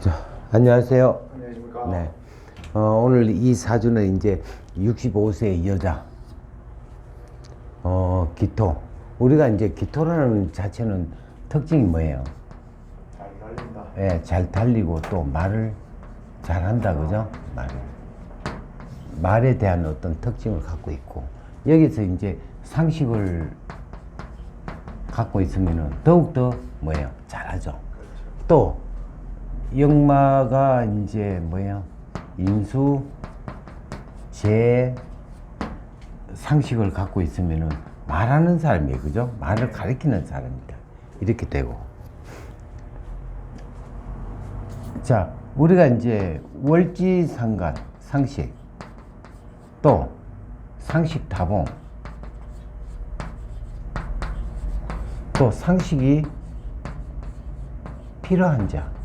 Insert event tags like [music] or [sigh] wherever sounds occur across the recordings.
자, 안녕하세요. 안녕하십니까. 네. 어, 오늘 이 사주는 이제 65세 여자, 어, 기토. 우리가 이제 기토라는 자체는 특징이 뭐예요? 잘 달린다. 예, 잘 달리고 또 말을 잘 한다, 그죠? 말. 말에 대한 어떤 특징을 갖고 있고, 여기서 이제 상식을 갖고 있으면은 더욱더 뭐예요? 잘하죠. 그렇죠. 또 역마가 이제 뭐야 인수 제 상식을 갖고 있으면은 말하는 사람이에요. 그죠? 말을 가리키는 사람이다. 이렇게 되고. 자 우리가 이제 월지상간 상식 또 상식 다봉 또 상식이 필요한 자.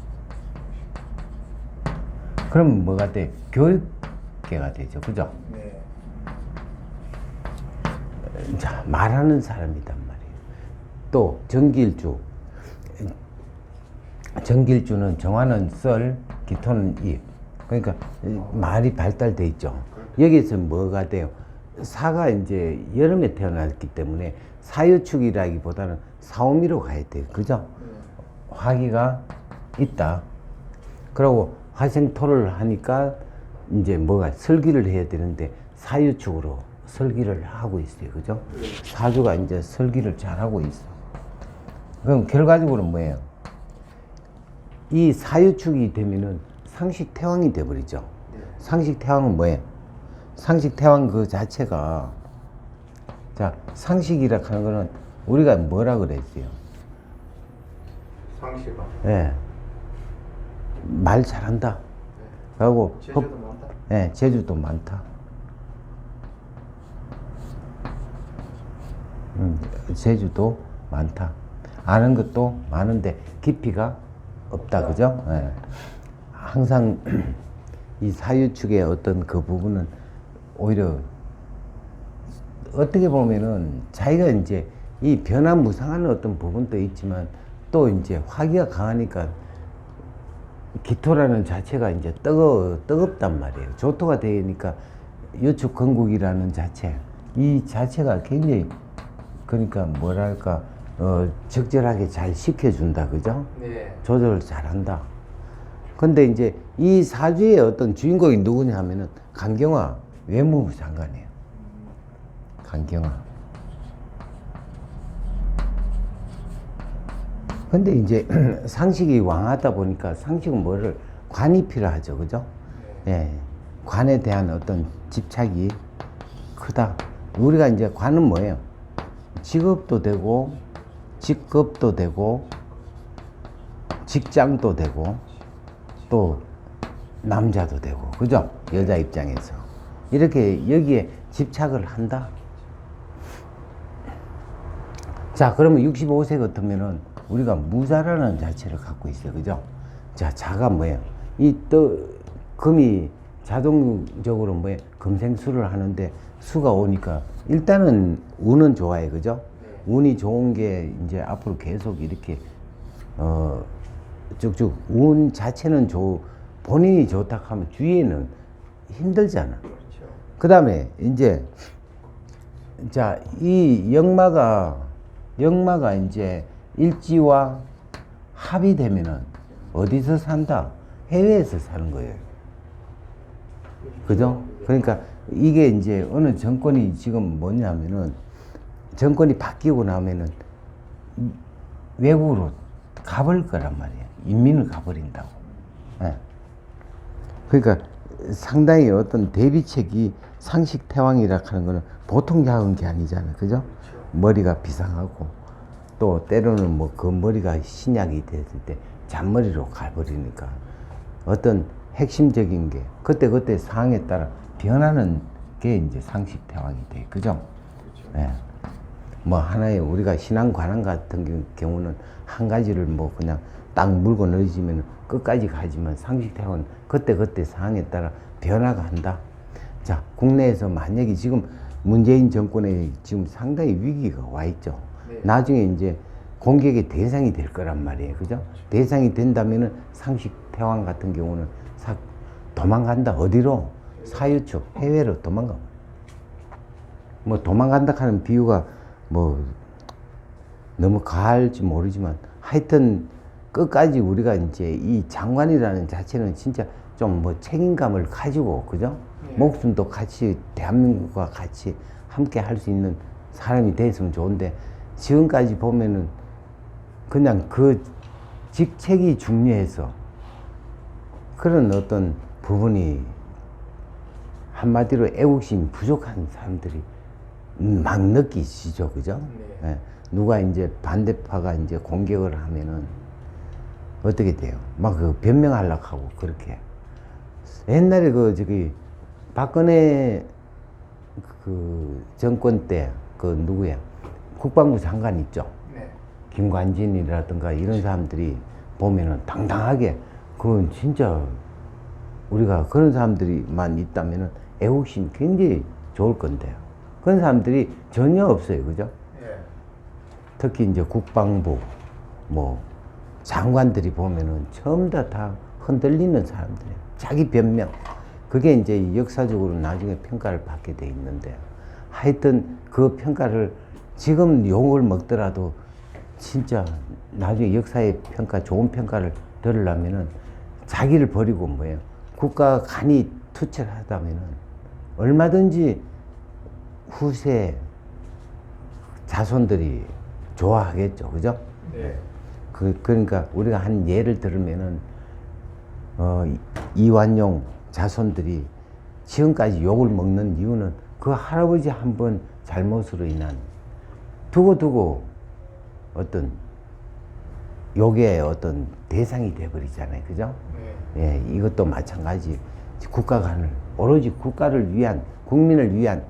그럼 뭐가 돼? 교육계가 되죠. 그죠? 네. 자, 말하는 사람이단 말이에요. 또, 정길주. 정길주는 정화는 썰, 기토는 입. 그러니까 이 말이 발달돼 있죠. 여기서 뭐가 돼요? 사가 이제 여름에 태어났기 때문에 사유축이라기보다는 사오미로 가야 돼요. 그죠? 화기가 있다. 그리고 화생토를 하니까 이제 뭐가 설기를 해야 되는데 사유축으로 설기를 하고 있어요. 그죠? 사주가 이제 설기를 잘 하고 있어. 그럼 결과적으로 뭐예요? 이 사유축이 되면은 상식 태왕이 돼버리죠. 상식 태왕은 뭐예요? 상식 태왕 그 자체가 자 상식이라 하는 거는 우리가 뭐라 그랬어요? 상시가. 예. 말 잘한다. 하고 제주도 많다. 예, 제주도 많다. 음, 제주도 많다. 아는 것도 많은데 깊이가 없다. 그죠? 예. 항상 [clears throat] 이 사유축의 어떤 그 부분은 오히려 어떻게 보면은 자기가 이제 이 변화무상한 어떤 부분도 있지만 또 이제 화기가 강하니까 기토라는 자체가 이제 뜨거, 뜨겁단 말이에요. 조토가 되니까 유축 건국이라는 자체, 이 자체가 굉장히 그러니까 뭐랄까 어, 적절하게 잘 시켜준다, 그죠? 네. 조절을 잘한다. 근데 이제 이 사주의 어떤 주인공이 누구냐 하면은 강경화 외무부 장관이에요. 강경화. 근데 이제 [clears throat] 상식이 왕하다 보니까 상식은 뭐를 관이 필요하죠. 그죠? 예. 관에 대한 어떤 집착이 크다. 우리가 이제 관은 뭐예요? 직업도 되고, 직급도 되고, 직장도 되고, 또 남자도 되고, 그죠? 여자 입장에서. 이렇게 여기에 집착을 한다. 자, 그러면 65세 같으면은 우리가 무자라는 자체를 갖고 있어요. 그죠? 자, 자가 뭐예요? 이 또, 금이 자동적으로 뭐예요? 금생수를 하는데 수가 오니까 일단은 운은 좋아요. 그죠? 운이 좋은 게 이제 앞으로 계속 이렇게, 어, 쭉쭉 운 자체는 좋, 본인이 좋다 하면 주위에는 힘들잖아. 그렇죠. 그 다음에 이제 자 이 역마가 역마가 이제 일지와 합이 되면은 어디서 산다? 해외에서 사는 거예요. 그죠? 그러니까 이게 이제 어느 정권이 지금 뭐냐면은 정권이 바뀌고 나면은 외국으로 가버릴 거란 말이에요. 인민을 가버린다고. 예. 그러니까 상당히 어떤 대비책이 상식 태왕이라 하는 거는 보통 작은 게 아니잖아요. 그죠? 머리가 비상하고 또 때로는 뭐 그 머리가 신약이 됐을 때 잔머리로 가버리니까 어떤 핵심적인 게 그때 그때 상황에 따라 변하는 게 이제 상식 태왕이 돼. 그죠? 그렇죠. 예. 뭐 하나의 우리가 신앙 관한 같은 경우- 경우는 한 가지를 뭐 그냥 딱 물고 넣어지면 끝까지 가지만 상식 태왕은 그때 그때 상황에 따라 변화가 한다. 자, 국내에서 만약에 지금 문재인 정권에 지금 상당히 위기가 와 있죠. 네. 나중에 이제 공격의 대상이 될 거란 말이에요. 그죠? 대상이 된다면은 상식 태왕 같은 경우는 사, 도망간다 어디로 사유축 해외로 도망가. 뭐 도망간다 하는 비유가 뭐 너무 가할지 모르지만 하여튼 끝까지 우리가 이제 이 장관이라는 자체는 진짜 좀 뭐 책임감을 가지고 그죠? 네. 목숨도 같이 대한민국과 같이 함께 할 수 있는 사람이 됐으면 좋은데 지금까지 보면은 그냥 그 직책이 중요해서 그런 어떤 부분이 한마디로 애국심이 부족한 사람들이 막 느끼시죠, 그죠? 네. 예. 누가 이제 반대파가 이제 공격을 하면은 어떻게 돼요? 막 그 변명하려고 하고 그렇게. 옛날에 그 저기 박근혜 그 정권 때 그 누구야? 국방부 장관 있죠? 네. 김관진이라든가 이런 사람들이 보면은 당당하게 그건 진짜 우리가 그런 사람들이만 있다면은 애국심이 굉장히 좋을 건데요. 그런 사람들이 전혀 없어요. 그죠? 예. 특히 이제 국방부 뭐 장관들이 보면은 전부 다, 다 흔들리는 사람들이에요. 자기 변명. 그게 이제 역사적으로 나중에 평가를 받게 돼 있는데 하여튼 그 평가를 지금 욕을 먹더라도 진짜 나중에 역사의 평가, 좋은 평가를 들으려면은 자기를 버리고 뭐예요. 국가가 간이 투철하다면은 얼마든지 후세 자손들이 좋아하겠죠. 그죠? 네. 그, 그러니까 우리가 한 예를 들으면은, 어, 이- 이완용 자손들이 지금까지 욕을 먹는 이유는 그 할아버지 한 번 잘못으로 인한 두고두고 어떤 욕의 어떤 대상이 돼버리잖아요. 그죠? 네. 예, 이것도 마찬가지. 국가 간을, 오로지 국가를 위한, 국민을 위한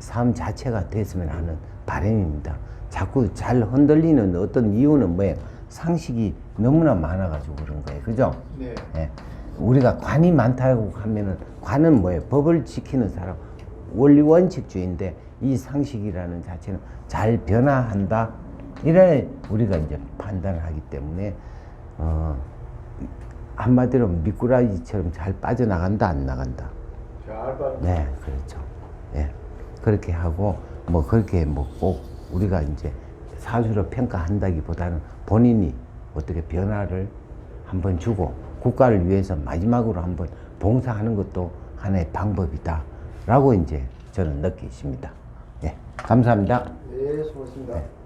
삶 자체가 됐으면 하는 바람입니다. 자꾸 잘 흔들리는 어떤 이유는 뭐예요? 상식이 너무나 많아가지고 그런 거예요. 그죠? 네. 예. 우리가 관이 많다고 하면은 관은 뭐예요? 법을 지키는 사람, 원리 원칙주의인데 이 상식이라는 자체는 잘 변화한다. 이래 우리가 이제 판단을 하기 때문에 어, 한마디로 미꾸라지처럼 잘 빠져나간다 안 나간다. 네, 그렇죠. 예. 그렇게 하고, 뭐, 그렇게 뭐 꼭 우리가 이제 사주로 평가한다기보다는 본인이 어떻게 변화를 한번 주고 국가를 위해서 마지막으로 한번 봉사하는 것도 하나의 방법이다. 라고 이제 저는 느끼십니다. 예. 감사합니다. 네, 수고하셨습니다. 네.